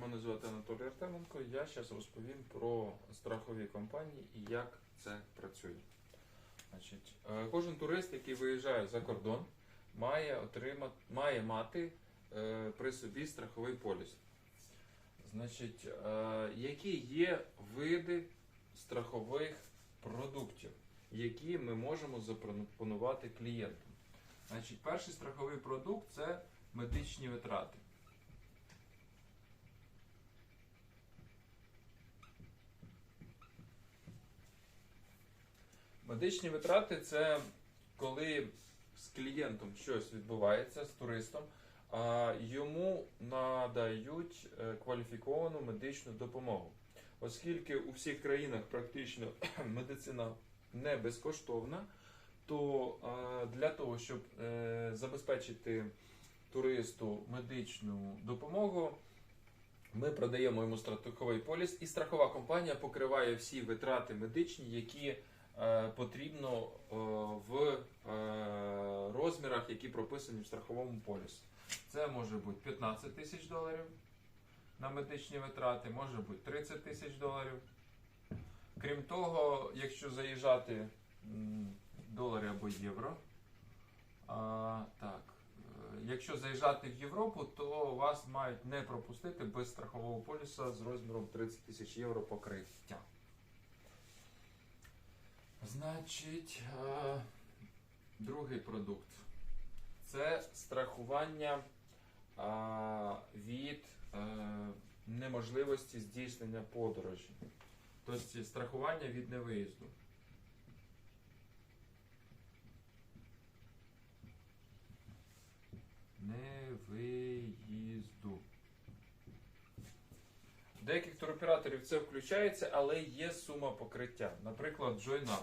Мене звати Анатолій Артеменко. Я зараз розповім про страхові компанії і як це працює. Значить, е, кожен турист, який виїжджає за кордон, має, отримати, має мати е, при собі страховий поліс. Значить, е, які є види страхових продуктів, які ми можемо запропонувати клієнтам? Значить, перший страховий продукт це медичні витрати. Медичні витрати це коли з клієнтом щось відбувається з туристом, а йому надають е, кваліфіковану медичну допомогу. Оскільки у всіх країнах практично медицина не безкоштовна, то для того, щоб е, забезпечити туристу медичну допомогу, ми продаємо йому страховий поліс, і страхова компанія покриває всі витрати медичні, які потрібно е, в е, розмірах, які прописані в страховому полісі. Це може бути 15 тисяч доларів на медичні витрати, може бути 30 тисяч доларів. Крім того, якщо заїжджати долари або євро, а, так, е, якщо заїжджати в Європу, то вас мають не пропустити без страхового поліса з розміром 30 тисяч євро покриття. Значить, е, другий продукт це страхування від е, неможливості здійснення подорожі. Тобто страхування від невиїзду. Невиїзду. Деяких туроператорів це включається, але є сума покриття. Наприклад, JoinUp.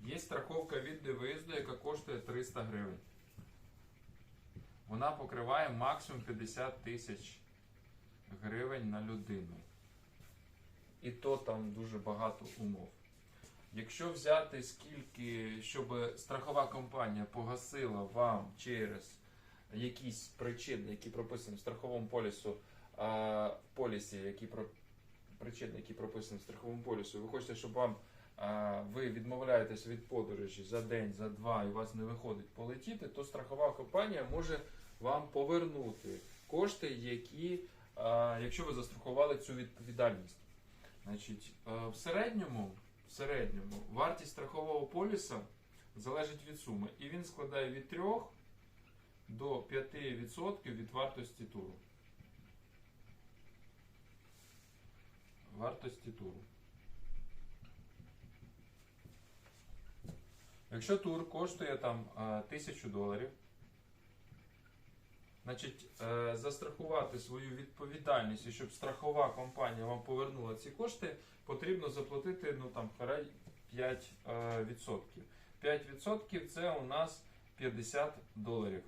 Є страховка від невиїзду, яка коштує 300 гривень. Вона покриває максимум 50 тисяч гривень на людину. І то там дуже багато умов. Якщо взяти скільки, щоб страхова компанія погасила вам через якісь причини, які прописані в страховому полісу, а, полісі, які про причини, які прописані в страховому полісі, ви хочете, щоб вам ви відмовляєтесь від подорожі за день, за два, і у вас не виходить полетіти, то страхова компанія може вам повернути кошти, які, якщо ви застрахували цю відповідальність. Значить, в середньому, в середньому вартість страхового поліса залежить від суми, і він складає від 3 до 5% від вартості туру. Вартості туру. Якщо тур коштує там е, 1000 доларів, значить е, застрахувати свою відповідальність і щоб страхова компанія вам повернула ці кошти, потрібно заплатити ну там 5%. е, 5% це у нас 50 доларів.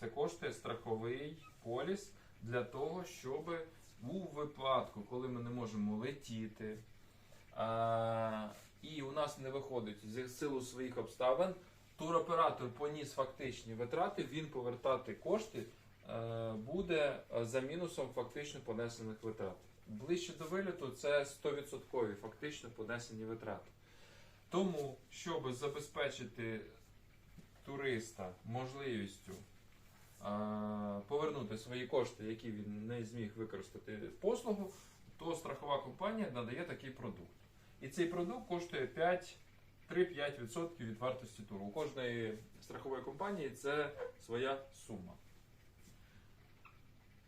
Це коштує страховий поліс для того, щоб у випадку, коли ми не можемо летіти, і у нас не виходить з силу своїх обставин, туроператор поніс фактичні витрати, він повертати кошти е, буде е, за мінусом фактично понесених витрат. Ближче до виліту це 100% фактично понесені витрати. Тому, щоб забезпечити туриста можливістю е, повернути свої кошти, які він не зміг використати послугу, то страхова компанія надає такий продукт. І цей продукт коштує 3-5% від вартості туру. У кожної страхової компанії це своя сума.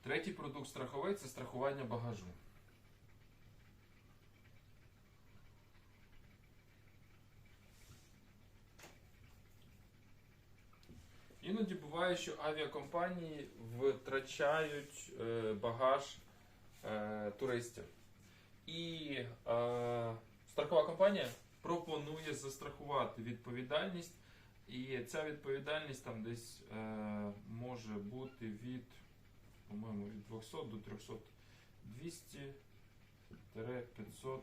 Третій продукт страховий це страхування багажу. Іноді буває, що авіакомпанії втрачають е, багаж е, туристів. І е, страхова компанія пропонує застрахувати відповідальність. І ця відповідальність там десь е, може бути від, по-моєму, від 200 до 300, 200-500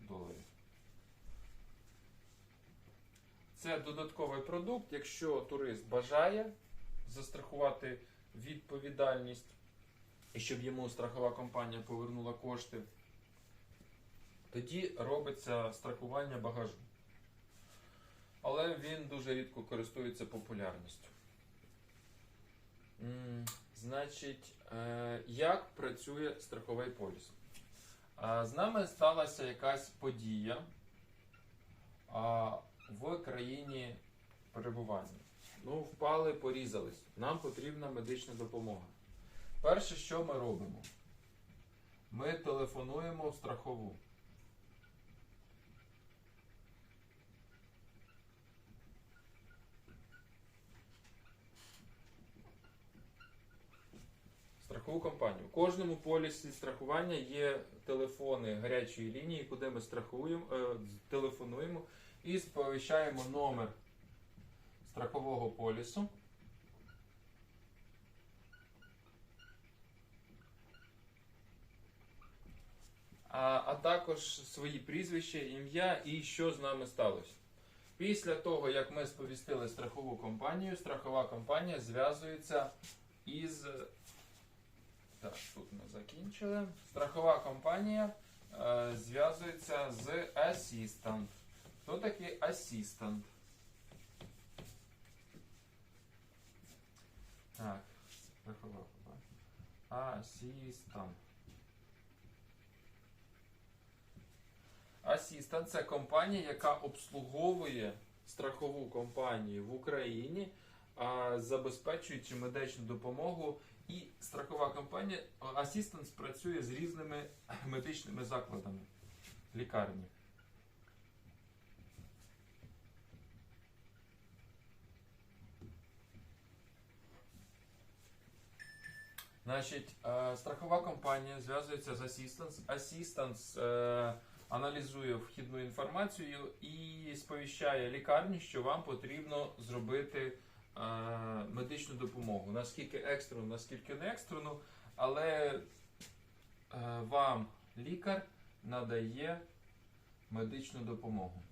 доларів. Це додатковий продукт, якщо турист бажає застрахувати відповідальність і щоб йому страхова компанія повернула кошти, тоді робиться страхування багажу. Але він дуже рідко користується популярністю. Значить, е, як працює страховий поліс? З нами сталася якась подія в країні перебування. Ну, впали, порізались. Нам потрібна медична допомога. Перше, що ми робимо? Ми телефонуємо в страхову. Страхову компанію. У кожному полісі страхування є телефони гарячої лінії, куди ми страхуємо, е, телефонуємо і сповіщаємо номер страхового полісу. А, а також свої прізвища, ім'я і що з нами сталося. Після того, як ми сповістили страхову компанію, страхова компанія зв'язується із так, тут ми закінчили. Страхова компанія е, зв'язується з Assistant. Хто такий Assistant? Так, страхова компанія. Assistant. Assistant це компанія, яка обслуговує страхову компанію в Україні, забезпечуючи медичну допомогу і страхова компанія Assistance працює з різними медичними закладами лікарні. Значить, е, страхова компанія зв'язується з Assistance. Assistance е, аналізує вхідну інформацію і сповіщає лікарні, що вам потрібно зробити медичну допомогу. Наскільки екстрену, наскільки не екстрену, але е, вам лікар надає медичну допомогу.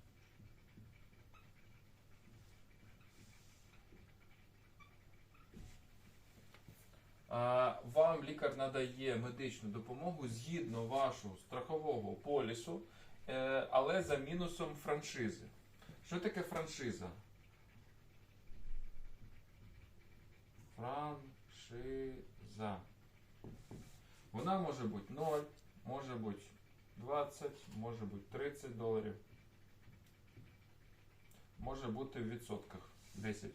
Вам лікар надає медичну допомогу згідно вашого страхового полісу, е, але за мінусом франшизи. Що таке франшиза? Франшиза. Вона може бути 0, може бути 20, може бути 30 доларів. Може бути в відсотках 10%.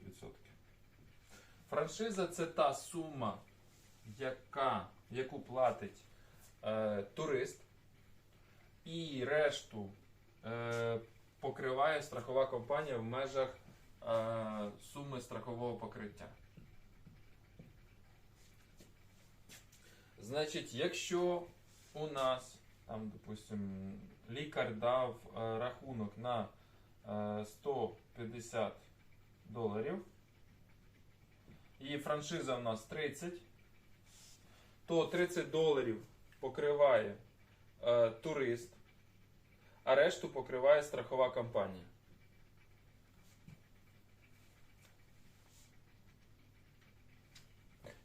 Франшиза це та сума, яка, яку платить е, турист, і решту е, покриває страхова компанія в межах е, суми страхового покриття. Значить, якщо у нас, там, допустим, лікар дав е, рахунок на е, 150 доларів, і франшиза у нас 30, то 30 доларів покриває е, турист, а решту покриває страхова компанія.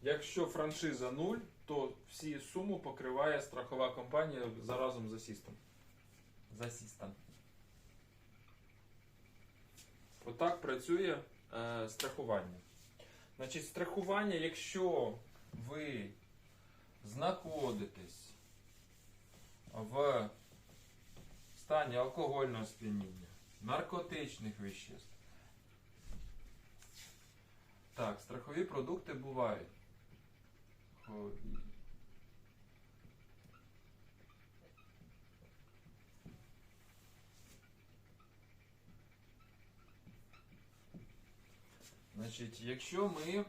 Якщо франшиза 0, то всі суму покриває страхова компанія заразом за сістом. За сістом. Отак працює е, страхування. Значить, страхування, якщо ви знаходитесь в стані алкогольного сп'яніння, наркотичних веществ. Так, страхові продукти бувають. Значить, якщо ми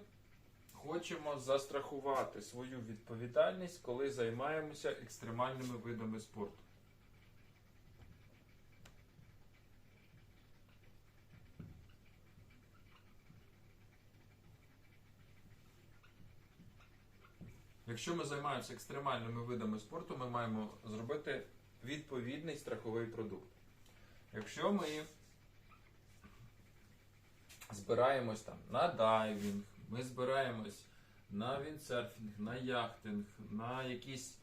хочемо застрахувати свою відповідальність, коли займаємося екстремальними видами спорту. Якщо ми займаємося екстремальними видами спорту, ми маємо зробити відповідний страховий продукт. Якщо ми збираємось там на дайвінг, ми збираємось на віндсерфінг, на яхтинг, на якісь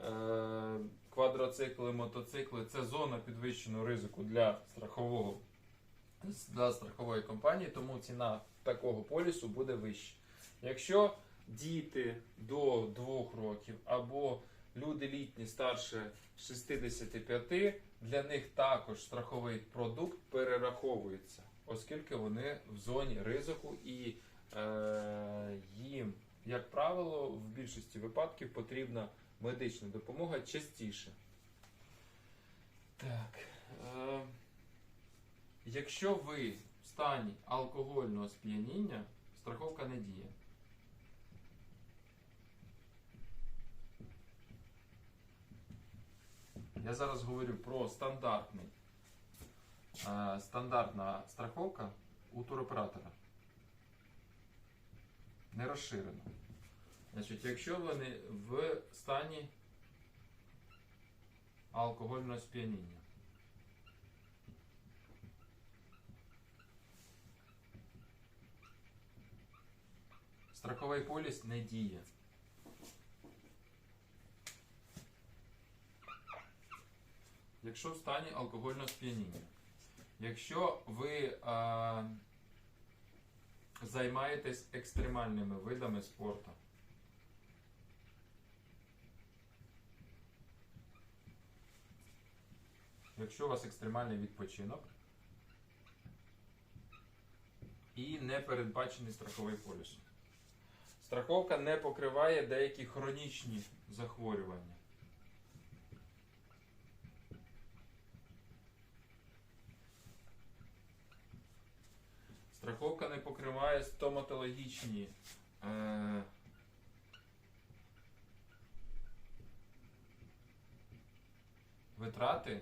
е, квадроцикли, мотоцикли, це зона підвищеного ризику для страхового для страхової компанії, тому ціна такого полісу буде вища. Якщо діти до 2 років або люди літні старше 65, для них також страховий продукт перераховується, оскільки вони в зоні ризику і е, їм, як правило, в більшості випадків потрібна медична допомога частіше. Так. Е, якщо ви в стані алкогольного сп'яніння, страховка не діє. Я зараз говорю про стандартний, е, стандартна страховка у туроператора. Не розширена. Значить, якщо вони в стані алкогольного сп'яніння. Страховий поліс не діє. Якщо в стані алкогольного сп'яніння. Якщо ви а, займаєтесь екстремальними видами спорту. Якщо у вас екстремальний відпочинок і не передбачений страховий поліс. Страховка не покриває деякі хронічні захворювання. Страховка не покриває стоматологічні е, витрати,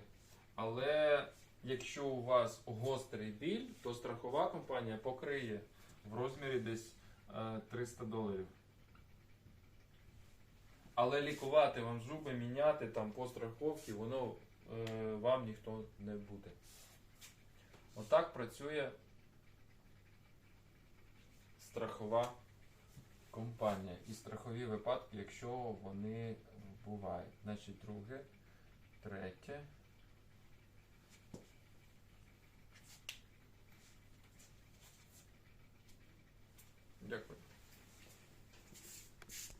але якщо у вас гострий біль, то страхова компанія покриє в розмірі десь е, 300 доларів. Але лікувати вам зуби, міняти там по страховці, воно е, вам ніхто не буде. Отак працює страхова компанія і страхові випадки, якщо вони бувають. Значить, друге, третє. Дякую.